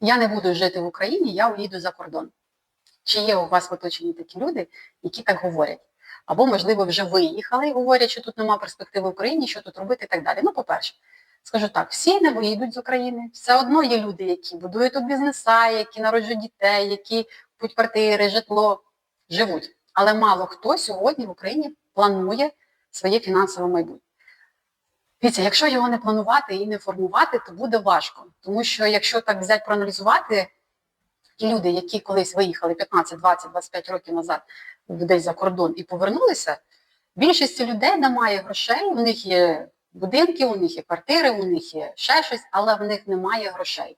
я не буду жити в Україні, я уїду за кордон. Чи є у вас в оточенні такі люди, які так говорять? Або, можливо, вже виїхали і говорять, що тут нема перспективи в Україні, що тут робити і так далі. Ну, по-перше, скажу так: всі не виїдуть з України. Все одно є люди, які будують тут бізнеса, які народжують дітей, які купують квартири, житло, живуть. Але мало хто сьогодні в Україні планує своє фінансове майбутнє. Дивіться, якщо його не планувати і не формувати, то буде важко. Тому що якщо так взяти проаналізувати, ті люди, які колись виїхали 15, 20, 25 років назад десь за кордон і повернулися, більшості людей немає грошей, у них є будинки, у них є квартири, у них є ще щось, але в них немає грошей.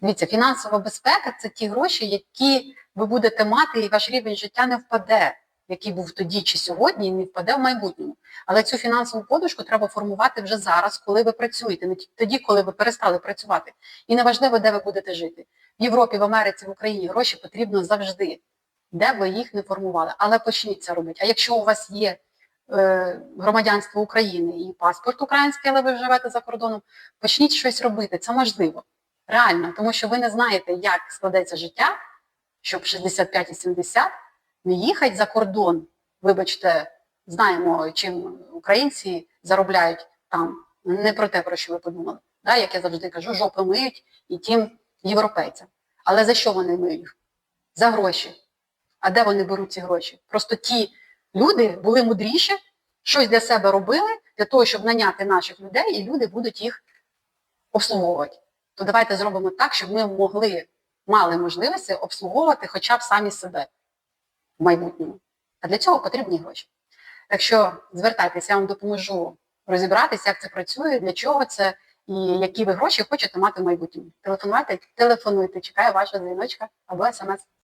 Дивіться, фінансова безпека це ті гроші, які ви будете мати, і ваш рівень життя не впаде, який був тоді чи сьогодні, і не впаде в майбутньому. Але цю фінансову подушку треба формувати вже зараз, коли ви працюєте, не тоді, коли ви перестали працювати. І неважливо, де ви будете жити. В Європі, в Америці, в Україні гроші потрібно завжди, де ви їх не формували. Але почніть це робити. А якщо у вас є е, громадянство України і паспорт український, але ви живете за кордоном, почніть щось робити. Це можливо. Реально, тому що ви не знаєте, як складеться життя, щоб 65 і 70 не їхати за кордон. Вибачте, знаємо, чим українці заробляють там. Не про те, про що ви подумали. Да, як я завжди кажу, жопи миють і тим європейцям. Але за що вони миють? За гроші. А де вони беруть ці гроші? Просто ті люди були мудріші, щось для себе робили, для того, щоб наняти наших людей, і люди будуть їх обслуговувати. То давайте зробимо так, щоб ми могли, мали можливості обслуговувати хоча б самі себе в майбутньому. А для цього потрібні гроші. Так що звертайтеся, я вам допоможу розібратися, як це працює, для чого це і які ви гроші хочете мати в майбутньому. Телефонуйте, телефонуйте, чекаю вашого дзвіночка або смс.